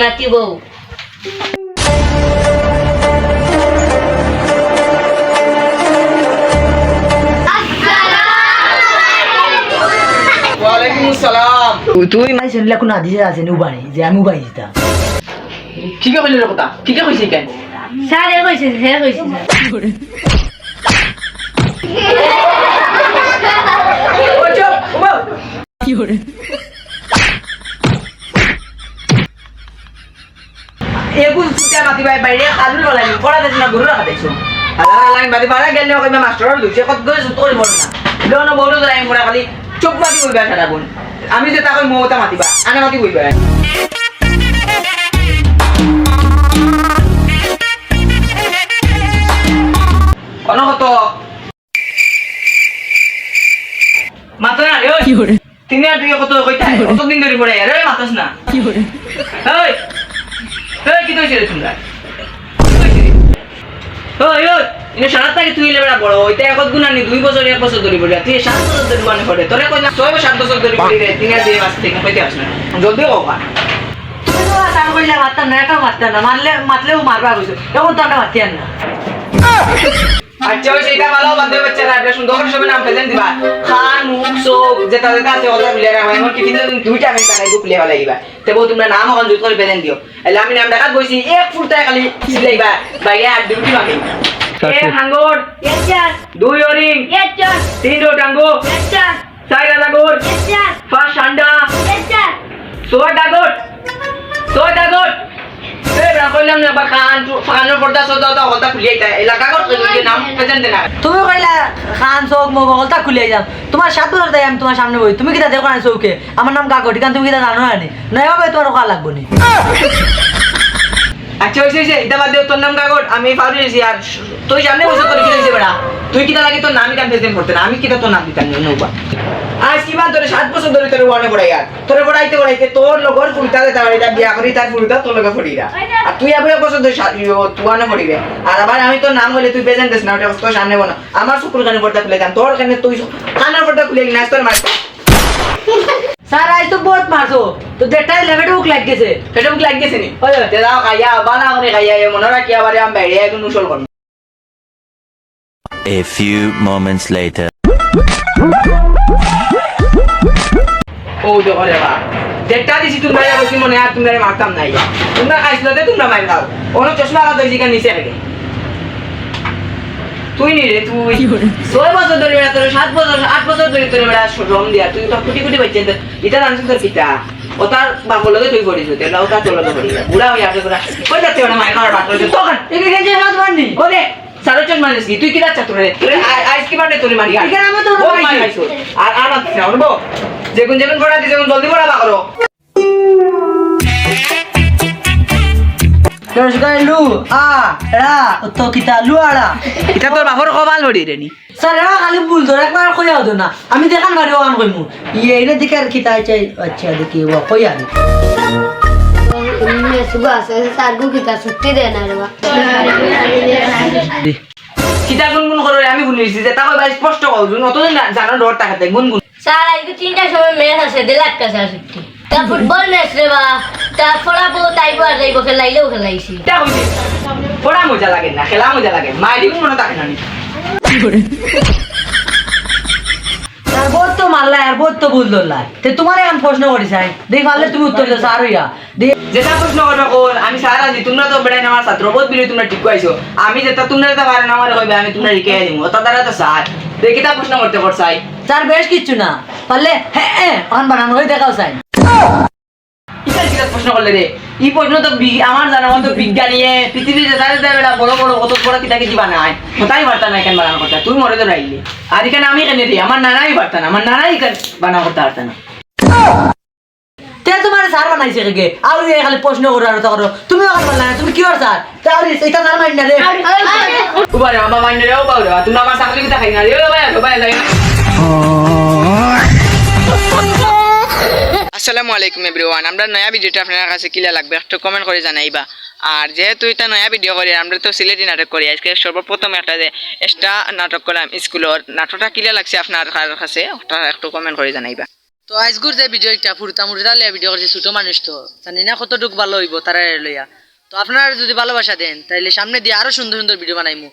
মাতিব। ওয়ালাইকুম আসসালাম তুই কোনো আদিছে আছে যে আমি উবাই দিতাম ঠিকে কইলি রে কথা? ঠিকে কইছি কেন স্যার এ কইছে হে কইছে ওই চুপ সুতা বাই বাইরে খাজুল বলাই পড়া দেছ না গরু রাখা দেছো হাজার লাইন বাদি বাড়া গেলে কইবা মাস্টার দুইছে কত গজ সুত করি না। লোন বড় লাইন পড়া খালি চুপ মাতি কইবা সারা গুণ আমি যে তাকে মৌতা মাতিবা আনা মাতি কইবা অনহত। মাতো না রে ওই। তিনি আর তুই কত কইতা কতদিন ধরে পড়ে রে মাতাস না। ওই ওই কি তুই রে তোমরা ওই ওই ইনে সারা থেকে তুই লেবেড়া বড় ওইটা একত গুণা নি দুই বছর, এক বছর ধরে পড়ে তুই সাত বছর ধরে মানে করে তোরে কই না ছয় বা সাত বছর বলি রে, তিন দিয়ে মাস থেকে, কইতে আস না। জলদি কবা। তার করলে মারতাম না এটা মারতাম না, মারলে মারলেও মারবা কইছো এখন তো আমরা মারতে না। আচ্ছা ওই সেটা ভালো বান্ধব বাচ্চারা আপনি সুন্দর করে সবাই নাম দিবা। খান মুখ চোখ যেটা যেটা আছে ওটা খুলে রাখবা। এমন কি কিন্তু দুইটা আমি তেবো তোমরা নাম এখন জুত করে প্রেজেন্ট দিও। এলে আমি নাম ডাকাত বইছি এক ফুটায় খালি সিলাইবা বাইরে আর ডিউটি মাগি এক হাঙ্গর ইয়েস স্যার দুই ওরিং ইয়েস স্যার তিন ডাঙ্গো ইয়েস স্যার চার ডাগর ইয়েস স্যার পাঁচ সান্ডা ইয়েস স্যার ছয় ডাগর ছয় ডাগর এই না না বা খান খানের পর্দা সদা তো কথা খুলে এলাকা কর নাম। তুমি কইলা খান চৌক মো বলতা খুলে যাম। তোমার সাত বছর তাই আমি তোমার সামনে বই তুমি কিতা দেখো না চৌকে? আমার নাম কাকো ঠিকান তুমি কিতা জানো না নি না এভাবে তোমার ওকা লাগবো নি? আচ্ছা হইছে হইছে এটা বাদ দিও তোর নাম কাগজ আমি ফাউরি হইছি আর তুই সামনে বসে তোর কি হইছে বেড়া। তুই কিতা লাগি তোর নাম কান প্রেজেন্ট করতে না আমি কিটা তোর নাম দিতাম না নৌবা আজ কি মান তোরে সাত বছর ধরে তোর ওয়ানে পড়াই আর? তোরে পড়াইতে পড়াইতে তোর লগর ফুলতা তার এটা বিয়া করি তার ফুলতা তোর লগে পড়িরা আর তুই আবার এক বছর ধরে তুয়ানে পড়িবে আর আবার আমি তোর নাম হলে তুই প্রেজেন্ট দিস না ওটা তোর সামনে বনা আমার শুকুর কানে পর্দা খুলে যান তোর কানে তুই কানের পর্দা খুলে না তোর মার স্যার আজ তো বহুত মারছো। তো দেড়টাই লেভেটে উক লাগ গেছে সেটা মুখ লাগ গেছে নি? ওই তে দাও খাইয়া বানা করে খাইয়া এ মনে রাখি আবার আমি বাইরে এখন উসল করব A few moments later. ও দেখো রে বা যেটা দিছি তোমরা বলছি মনে আর তোমরা মারতাম নাই তোমরা খাইছিল তোমরা মার খাও ওনো চশমা দইছি কেন নিচে রেখে তুই নি রে তুই ছয় বছর ধরে বেড়া তোর সাত বছর আট বছর ধরে তোর বেড়া রম দিয়া তুই তো কুটি কুটি বাচ্চা এটা জানছিস তোর পিতা ও তার বাপর লগে তুই পড়িস হতে লাউ তার লগে পড়ি বুড়া হয়ে আসে তোরা কই যাচ্ছে ওরা মায়ের খাওয়ার বাট করেছে তখন একে গেছে হাত মারনি ওরে চোখ মারিস কি তুই কি যাচ্ছ তোরে আইস কি মানে তোরে মারি এখানে আমি তো আর আর মারতিস না অনবো যেগুন যেগুন পড়া দিছে যেগুন জলদি পড়া বাকরো তোর লু আ রা তো কিতা লু আড়া। এটা তোর বাপর কবাল হড়ি রে নি স্যার এরা খালি ভুল ধরে একবার কইয়া হতো না আমি দেখান মারি ওখান কইমু ইয়ে এনে দিকে আর কিতা চাই আচ্ছা দেখি ও কইয়া দি সুগা আছে স্যার গু কিতা ছুটি দে না বা কিতা গুনগুন করো আমি শুনিছি যে স্পষ্ট কও জানো ডর গুনগুন। স্যার আজকে তিনটার সময় ম্যাচ আছে দেড় লাখ কাছে তা ফুটবল ম্যাচ রে বা তা ফলাবো তাইবো আর যাইবো খেলাইলেও খেলাইছি। এটা হইছে পড়া মজা লাগে না খেলা মজা লাগে। মাইরি মনে থাকে না আর বহুত তো মারলা আর বহুত তো তোমার এখন প্রশ্ন করি চাই দেখ পারলে তুমি উত্তর দাও স্যার হইয়া। দে। যেটা প্রশ্ন করবে কোন আমি সারা আছি তোমরা তো বেড়াই আমার ছাত্র। বহুত বিলি তোমরা ঠিক কইছো। আমি যেটা তোমরা যেটা পারে না আমার কইবে আমি তোমরা রিকে দিমু। দ্বারা তো স্যার দেখি তা প্রশ্ন করতে করছাই স্যার বেশ কিচ্ছু না। পারলে হ্যাঁ হ্যাঁ অন বানানো হয়ে দেখাও চাই। প্রশ্ন করলে রে। এই প্রশ্ন তো আমার জানা মতো বিজ্ঞানীয়ে পৃথিবীতে যারা যারা বড় বড় কত বড় কিতা কিছু বানায় কোথায় পারতা না এখানে বানানো করতে? তুই মরে তো রাইলি। আর এখানে আমি এখানে দিই আমার নানাই পারতা আমার নানাই এখানে বানানো করতে পারতা না? তে তোমার স্যার বানাইছে কে আর খালি প্রশ্ন করো আর তো করো। তুমি ওখানে বললা না তুমি কি কর স্যার তাও এটা স্যার মাইন না রে। উবারে বাবা মাইনে রে ও বাবা তুমি আমার চাকরি কিতা খাই না রে? আসসালামু আলাইকুম এভরিওয়ান, আমরা নয়া ভিডিওটা আপনার কাছে কিলা লাগবে, একটু কমেন্ট করে জানাইবা। আর যেহেতু এটা নয়া ভিডিও করি, আমরা তো সিলেটি নাটক করি, আজকে সর্বপ্রথম একটা যে এক্সট্রা নাটক করলাম স্কুলের, নাটকটা কিলা লাগছে আপনার কাছে একটু কমেন্ট করে জানাইবা। তো আজগুর যে ভিডিও একটা ফুরতা মুরতা লিয়া ভিডিও করছে ছোট মানুষ তো, জানি না কতটুক ভালো হইব তারা লইয়া। তো আপনারা যদি ভালোবাসা দেন, তাইলে সামনে দিয়ে আরও সুন্দর সুন্দর ভিডিও বানাইমু।